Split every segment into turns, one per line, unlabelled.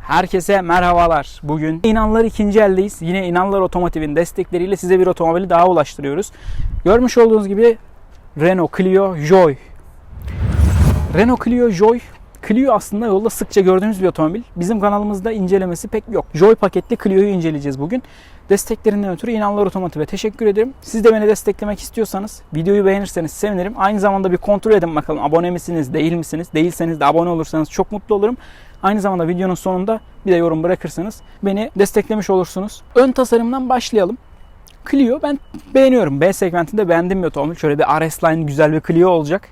Herkese merhabalar. Bugün İnanlar ikinci eldeyiz. Yine İnanlar Otomotiv'in destekleriyle size bir otomobili daha ulaştırıyoruz. Görmüş olduğunuz gibi Renault Clio Joy. Renault Clio Joy Clio aslında yolda sıkça gördüğümüz bir otomobil. Bizim kanalımızda incelemesi pek yok. Joy paketli Clio'yu inceleyeceğiz bugün. Desteklerinden ötürü İnanlar Otomotiv'e teşekkür ederim. Siz de beni desteklemek istiyorsanız videoyu beğenirseniz sevinirim. Aynı zamanda bir kontrol edin bakalım abone misiniz, değil misiniz? Değilseniz de abone olursanız çok mutlu olurum. Aynı zamanda videonun sonunda bir de yorum bırakırsanız beni desteklemiş olursunuz. Ön tasarımdan başlayalım. Clio ben beğeniyorum. B segmentinde beğendiğim bir otomobil. Şöyle bir RS Line güzel bir Clio olacak.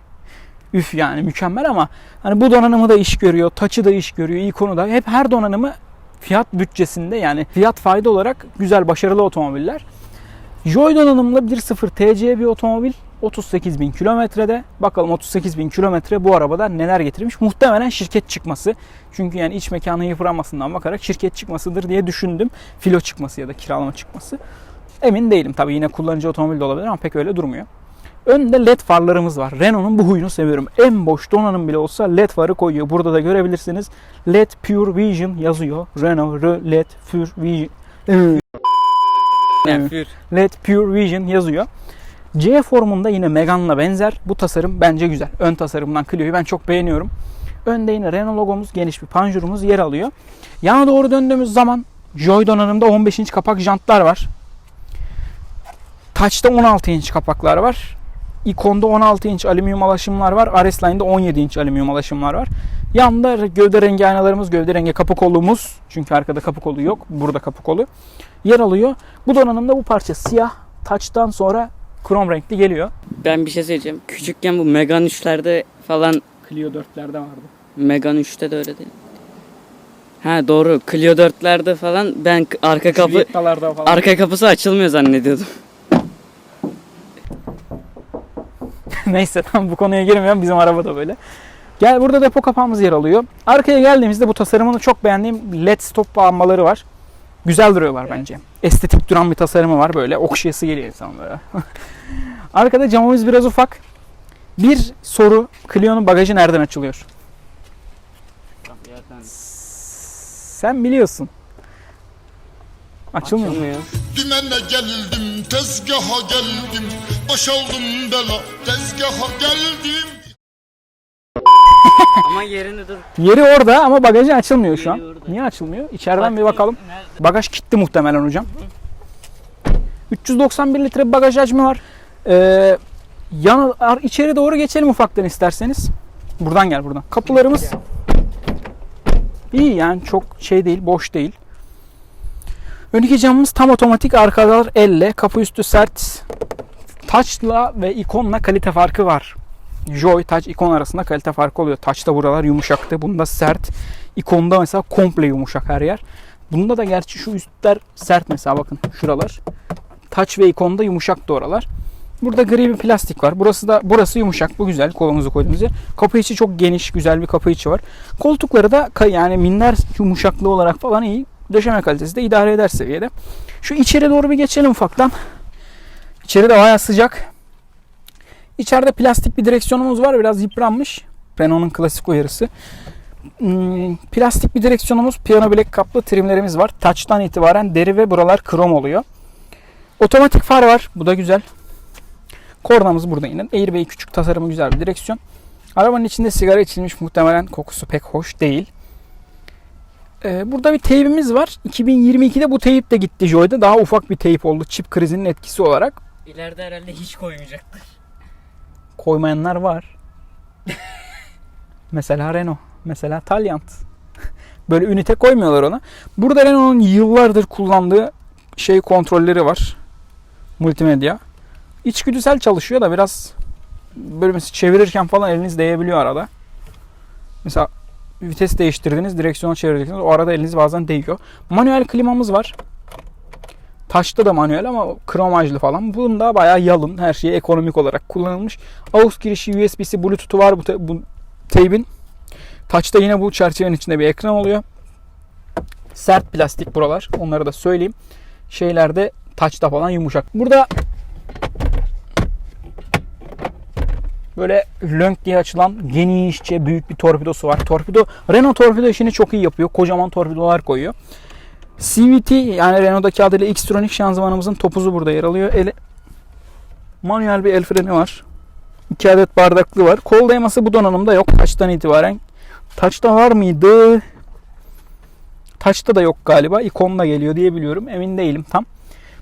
Üf yani mükemmel ama hani bu donanımı da iş görüyor, touch'ı da iş görüyor, ikonu da hep her donanımı fiyat bütçesinde yani fiyat fayda olarak güzel başarılı otomobiller. Joy donanımlı 1.0 TC bir otomobil 38 bin kilometrede. Bakalım 38 bin kilometre bu arabada neler getirmiş. Muhtemelen şirket çıkması. Çünkü yani iç mekanı yıpranmasından bakarak şirket çıkmasıdır diye düşündüm. Filo çıkması ya da kiralama çıkması. Emin değilim. Tabii yine kullanıcı otomobil de olabilir ama pek öyle durmuyor. Önde led farlarımız var. Renault'un bu huyunu seviyorum. En boş donanım bile olsa led farı koyuyor. Burada da görebilirsiniz. LED Pure Vision yazıyor. Renault R LED Pure Vision.
Nefür.
LED Pure Vision yazıyor. C formunda yine Megane'la benzer. Bu tasarım bence güzel. Ön tasarımdan Clio'yu ben çok beğeniyorum. Önde yine Renault logomuz, geniş bir panjurumuz yer alıyor. Yana doğru döndüğümüz zaman Joy donanımda 15 inç kapak jantlar var. Touch'ta 16 inç kapaklar var. Icon'da 16 inç alüminyum alaşımlar var. RS Line'da 17 inç alüminyum alaşımlar var. Yanında gövde rengi aynalarımız, gövde rengi kapı kolumuz. Çünkü arkada kapı kolu yok. Burada kapı kolu. Yer alıyor. Bu donanımda bu parça siyah. Touch'tan sonra krom renkli geliyor.
Ben bir şey söyleyeceğim. Küçükken bu Megan 3'lerde falan
Clio 4'lerde vardı.
Megan 3'te de öyle değil. Ha doğru. Clio 4'lerde falan ben arka kapı
falan.
arka kapısı açılmıyor zannediyordum.
Neyse tam bu konuya girmiyorum. Bizim araba da böyle. Gel burada depo kapağımız yer alıyor. Arkaya geldiğimizde bu tasarımını çok beğendiğim led stop lambaları var. Güzel duruyorlar bence. Estetik duran bir tasarımı var böyle. Okşayası geliyor insan böyle. Arkada camımız biraz ufak. Bir soru. Clio'nun bagajı nereden açılıyor? Sen biliyorsun. Açılmıyor. mu?
Açılmıyor.
Dümene geldim, tezgaha geldim Baş aldım bela, tezgaha geldim
Ama yerini dur.
Yeri orada ama bagajı açılmıyor şu an.
Yeri orada.
Niye açılmıyor? İçeriden bir
Bak,
bakalım.
nerede?
Bagaj kilitli muhtemelen hocam. 391 litre bir bagaj hacmi var. Ee, yana, ar- içeri doğru geçelim ufaktan isterseniz. Buradan gel buradan. Kapılarımız iyi yani çok şey değil, boş değil. Ön iki camımız tam otomatik, arkalar elle, kapı üstü sert. Touch'la ve ikonla kalite farkı var. Joy, Touch, ikon arasında kalite farkı oluyor. Touch'ta buralar yumuşaktı. Bunda sert. İkonda mesela komple yumuşak her yer. Bunda da gerçi şu üstler sert mesela bakın şuralar. Touch ve ikonda yumuşak da oralar. Burada gri bir plastik var. Burası da burası yumuşak. Bu güzel kolumuzu koyduğumuz yer. Kapı içi çok geniş, güzel bir kapı içi var. Koltukları da yani minder yumuşaklığı olarak falan iyi. Döşeme kalitesi de idare eder seviyede. Şu içeri doğru bir geçelim ufaktan. İçeri de bayağı sıcak. İçeride plastik bir direksiyonumuz var. Biraz yıpranmış. Renault'un klasik uyarısı. Hmm, plastik bir direksiyonumuz, piyano bilek kaplı trimlerimiz var. Touch'tan itibaren deri ve buralar krom oluyor. Otomatik far var. Bu da güzel. Kornamız burada yine. Airbag küçük tasarımı güzel bir direksiyon. Arabanın içinde sigara içilmiş muhtemelen kokusu pek hoş değil. Ee, burada bir teybimiz var. 2022'de bu teyip de gitti Joy'da. Daha ufak bir teyip oldu çip krizinin etkisi olarak.
İleride herhalde hiç koymayacaklar.
Koymayanlar var. mesela Renault. Mesela Talyant. Böyle ünite koymuyorlar ona. Burada Renault'un yıllardır kullandığı şey kontrolleri var. Multimedya. İçgüdüsel çalışıyor da biraz böyle mesela çevirirken falan eliniz değebiliyor arada. Mesela vites değiştirdiniz, direksiyonu çevireceksiniz. O arada eliniz bazen değiyor. Manuel klimamız var. Taşta da manuel ama kromajlı falan. Bunda bayağı yalın. Her şey ekonomik olarak kullanılmış. AUX girişi, USB'si, Bluetooth'u var bu, te- bu teybin. Taçta yine bu çerçevenin içinde bir ekran oluyor. Sert plastik buralar. Onları da söyleyeyim. Şeylerde taçta falan yumuşak. Burada Böyle lönk diye açılan genişçe büyük bir torpidosu var. Torpido Renault torpido işini çok iyi yapıyor. Kocaman torpidolar koyuyor. CVT yani Renault'daki adıyla X-Tronic şanzımanımızın topuzu burada yer alıyor. Ele, manuel bir el freni var. 2 adet bardaklı var. Kol dayaması bu donanımda yok. Taçtan itibaren. Taçta var mıydı? Taçta da yok galiba. İkonla geliyor diye biliyorum. Emin değilim tam.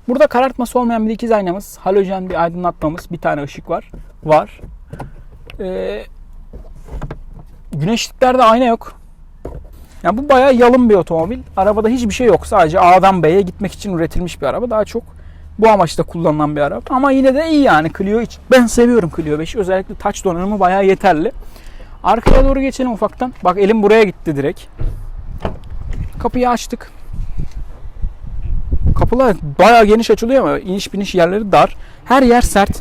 Burada karartması olmayan bir dikiz aynamız. Halojen bir aydınlatmamız. Bir tane ışık var. Var. Ee, güneşliklerde ayna yok. Yani bu bayağı yalın bir otomobil. Arabada hiçbir şey yok. Sadece A'dan B'ye gitmek için üretilmiş bir araba. Daha çok bu amaçla kullanılan bir araba. Ama yine de iyi yani Clio için. Ben seviyorum Clio 5'i. Özellikle touch donanımı bayağı yeterli. Arkaya doğru geçelim ufaktan. Bak elim buraya gitti direkt. Kapıyı açtık. Kapılar bayağı geniş açılıyor ama iniş biniş yerleri dar. Her yer sert.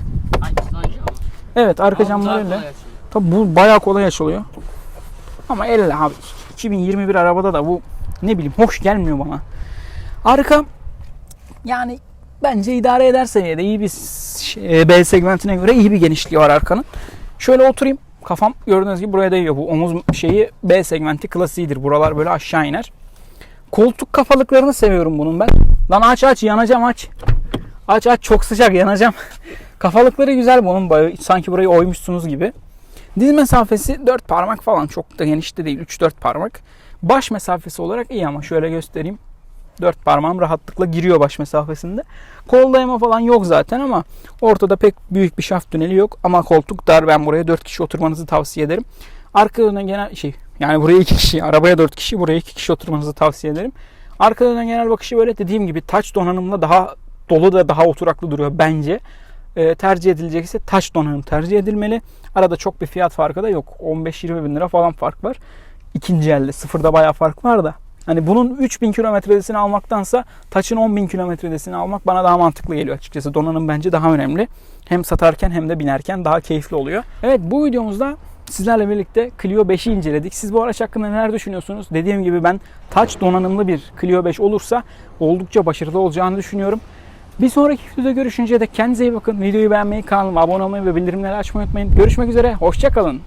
Evet arka camlar öyle. Tabi bu bayağı kolay açılıyor. Ama elle abi 2021 arabada da bu ne bileyim hoş gelmiyor bana. Arka yani bence idare eder seviyede iyi bir şey, e, B segmentine göre iyi bir genişliği var arkanın. Şöyle oturayım. Kafam gördüğünüz gibi buraya değiyor. Bu omuz şeyi B segmenti klasiğidir. Buralar böyle aşağı iner. Koltuk kafalıklarını seviyorum bunun ben. Lan aç aç yanacağım aç. Aç aç çok sıcak yanacağım. Kafalıkları güzel bunun. Sanki burayı oymuşsunuz gibi. Diz mesafesi 4 parmak falan. Çok da geniş de değil. 3-4 parmak. Baş mesafesi olarak iyi ama şöyle göstereyim. 4 parmağım rahatlıkla giriyor baş mesafesinde. Kol dayama falan yok zaten ama ortada pek büyük bir şaft tüneli yok. Ama koltuk dar. Ben buraya 4 kişi oturmanızı tavsiye ederim. Arka öne genel şey yani buraya 2 kişi, arabaya 4 kişi, buraya 2 kişi oturmanızı tavsiye ederim. Arka öne genel bakışı böyle dediğim gibi touch donanımla daha dolu da daha oturaklı duruyor bence. Ee, tercih edilecekse touch donanım tercih edilmeli. Arada çok bir fiyat farkı da yok. 15-20 bin lira falan fark var. İkinci elde sıfırda bayağı fark var da. Hani bunun 3000 kilometredesini almaktansa Touch'ın 10.000 kilometredesini almak bana daha mantıklı geliyor açıkçası. Donanım bence daha önemli. Hem satarken hem de binerken daha keyifli oluyor. Evet bu videomuzda sizlerle birlikte Clio 5'i inceledik. Siz bu araç hakkında neler düşünüyorsunuz? Dediğim gibi ben Touch donanımlı bir Clio 5 olursa oldukça başarılı olacağını düşünüyorum. Bir sonraki videoda görüşünce de kendinize iyi bakın. Videoyu beğenmeyi, kanalıma abone olmayı ve bildirimleri açmayı unutmayın. Görüşmek üzere, hoşçakalın.